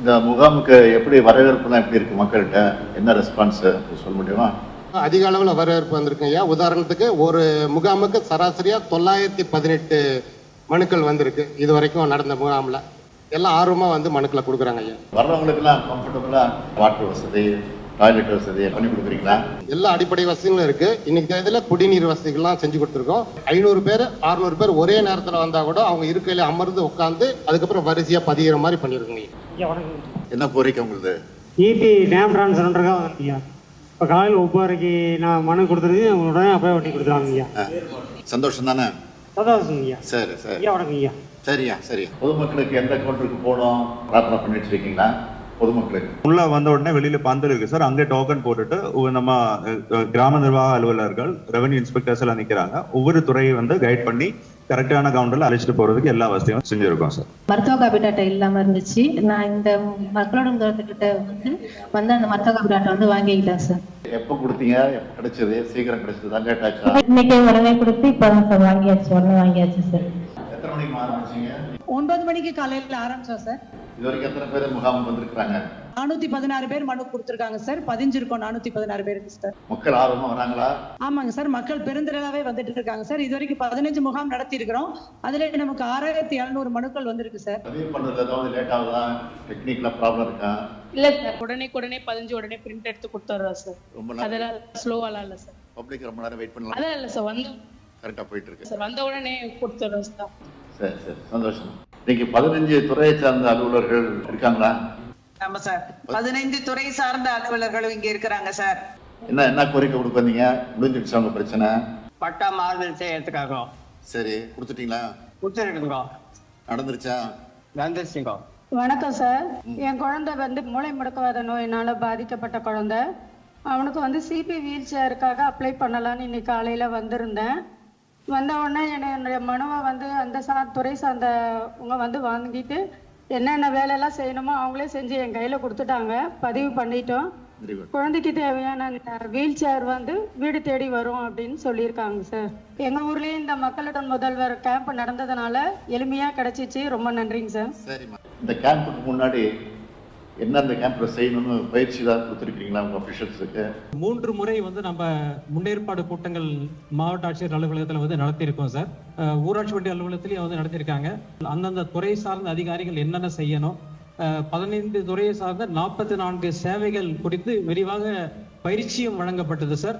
இந்த முகாமுக்கு எப்படி வரவேற்புலாம் எப்படி இருக்கு மக்கள்கிட்ட? என்ன ரெஸ்பான்ஸ் சொல்ல முடியுமா? அதிக அளவில் வரவேற்பு வந்திருக்கு ஐயா. உதாரணத்துக்கு ஒரு முகாமுக்கு சராசரியா தொள்ளாயிரத்தி பதினெட்டு மனுக்கள் வந்திருக்கு. இது வரைக்கும் நடந்த முகாமில். எல்லாம் ஆர்வமாக வந்து மனுக்களை கொடுக்குறாங்க ஐயா. வர்றவங்களுக்குலாம் கம்ஃபர்டபுளா வாட்டர் வசதி டாய்லெட் வசதி பண்ணி கொடுக்குறீங்களா? எல்லா அடிப்படை வசதிகளும் இருக்கு. இன்னைக்கு தேதியில குடிநீர் வசதிகள்லாம் செஞ்சு கொடுத்துருக்கோம். ஐநூறு பேர் அறுநூறு பேர் ஒரே நேரத்தில் வந்தா கூட அவங்க இருக்கையில அமர்ந்து உட்காந்து அதுக்கப்புறம் வரிசையா பதிகிற மாதிரி பண்ணிருக்கோங்க ஐயா. என்ன கோரிக்கை உங்களுது? ஈபி டேம் ட்ரான்ஸ்ஃபர்ன்றக்காக வந்துருக்கீங்க இப்போ காலையில் ஒப்பாரைக்கு நான் மனு கொடுத்துருக்கு உடனே அப்பவே வட்டி கொடுத்துருவாங்க ஐயா. சந்தோஷம் தானே? சதாசம் ஐயா. சரி சரி. ஐயா வணக்கம் ஐயா. சரியா சரி பொதுமக்களுக்கு எந்த கவுண்டருக்கு போகணும்? பிரார்த்தனை பண்ணி வச்சிருக்கீங்களா? பொதுமக்களுக்கு உள்ள வந்த உடனே வெளியில பந்தல் இருக்கு சார். அங்கே டோக்கன் போட்டுட்டு நம்ம கிராம நிர்வாக அலுவலர்கள் ரெவன்யூ இன்ஸ்பெக்டர்ஸ் எல்லாம் நிக்கிறாங்க. ஒவ்வொரு துறையை வந்து கைட் பண்ணி கரெக்டான கவுண்டர்ல அழைச்சிட்டு போறதுக்கு எல்லா வசதியும் செஞ்சிருக்கோம் சார். மருத்துவ காப்பீட்டு அட்டை இல்லாம இருந்துச்சு. நான் இந்த மக்களோட முதலத்திட்ட வந்து வந்து அந்த மருத்துவ காப்பீட்டு அட்டை வந்து வாங்கிக்கிட்டேன் சார். எப்போ கொடுத்தீங்க? எப்போ கிடைச்சது? சீக்கிரம் கிடைச்சதா? லேட் ஆச்சா இன்னைக்கு உடனே கொடுத்து இப்பதான் சார் வாங்கியாச்சு உடனே வாங்கியாச்சு சார். எத்தனை மணிக்கு ஆரம்பிச்சீங்க ஒன்பது மணிக்கு காலையில ஆரம்பிச்சோம் சார். இது வரைக்கும் எத்தனை பேர் முகாமுக்கு வந்திருக்கிறாங்க? நானூத்தி பதினாறு பேர் மனு கொடுத்திருக்காங்க சார். பதிஞ்சிருக்கோம் நானூத்தி பதினாறு பேருக்கு சார். மக்கள் ஆர்வமா வராங்களா? ஆமாங்க சார். மக்கள் பெருந்திரளாவே வந்துட்டு இருக்காங்க சார். இது வரைக்கும் பதினஞ்சு முகாம் நடத்தி இருக்கிறோம் அதுல நமக்கு ஆறாயிரத்தி எழுநூறு மனுக்கள் வந்திருக்கு சார். பதிவு பண்றது ஏதாவது லேட் ஆகுதா? டெக்னிக்கலா ப்ராப்ளம் இருக்கா? இல்ல சார். உடனே உடனே பதிஞ்சு உடனே பிரிண்ட் எடுத்து கொடுத்துட்றோம் சார். அதெல்லாம் ஸ்லோவாலாம் இல்ல சார். பப்ளிக் ரொம்ப நேரம் வெயிட் பண்ணலாம். அதெல்லாம் இல்ல சார். வந்து கரெக்டா போயிட்டு இருக்கு. சார் வந்த உடனே கொடுத்துட்றோம் சார். சரி சரி. சந்தோஷம். இன்னைக்கு பதினஞ்சு துறையை சார்ந்த அலுவலர்கள் இருக்காங்களா? ஆமா சார். பதினைந்து துறை சார்ந்த அலுவலர்களும் இங்க இருக்கிறாங்க சார். என்ன என்ன கோரிக்கை கொடுக்க வந்தீங்க? முடிஞ்சிடுச்சு அவங்க பிரச்சனை? பட்டா மாறுதல் செய்யறதுக்காக. சரி கொடுத்துட்டீங்களா? கொடுத்துருக்கோங்க. நடந்துருச்சா? வந்துருச்சுங்க வணக்கம் சார். என் குழந்தை வந்து மூளை முடக்குவாத நோயினால பாதிக்கப்பட்ட குழந்தை. அவனுக்கு வந்து சிபி வீல் சேருக்காக அப்ளை பண்ணலான்னு இன்னைக்கு காலையில வந்திருந்தேன். வந்த உடனே என்னை- என்னுடைய மனுவை வந்து அந்த சா துறை சார்ந்தவங்க வந்து வாங்கிட்டு என்னென்ன வேலையெல்லாம் செய்யணுமோ அவங்களே செஞ்சு என் கையில கொடுத்துட்டாங்க. பதிவு பண்ணிட்டோம். குழந்தைக்கு தேவையான வீல் சேர் வந்து வீடு தேடி வரும் அப்படின்னு சொல்லியிருக்காங்க சார். எங்க ஊர்லயே இந்த மக்களுடன் முதல்வர் கேம்ப் நடந்ததுனால எளிமையா கிடைச்சிச்சு. ரொம்ப நன்றிங்க சார். இந்த கேம்புக்கு முன்னாடி என்ன அந்த கேம்ப்ல செய்யணும்னு பயிற்சி தான் கொடுத்துருக்கீங்களா உங்க அபிஷியல்ஸுக்கு மூன்று முறை வந்து நம்ம முன்னேற்பாடு கூட்டங்கள் மாவட்ட ஆட்சியர் அலுவலகத்தில் வந்து நடத்தியிருக்கோம் சார். ஊராட்சி ஒன்றிய அலுவலகத்திலையும் வந்து நடத்தியிருக்காங்க. அந்தந்த துறை சார்ந்த அதிகாரிகள் என்னென்ன செய்யணும்? அஹ் பதினைந்து துறையை சார்ந்த நாற்பத்தி நான்கு சேவைகள் குறித்து விரிவாக பயிற்சியும் வழங்கப்பட்டது சார்.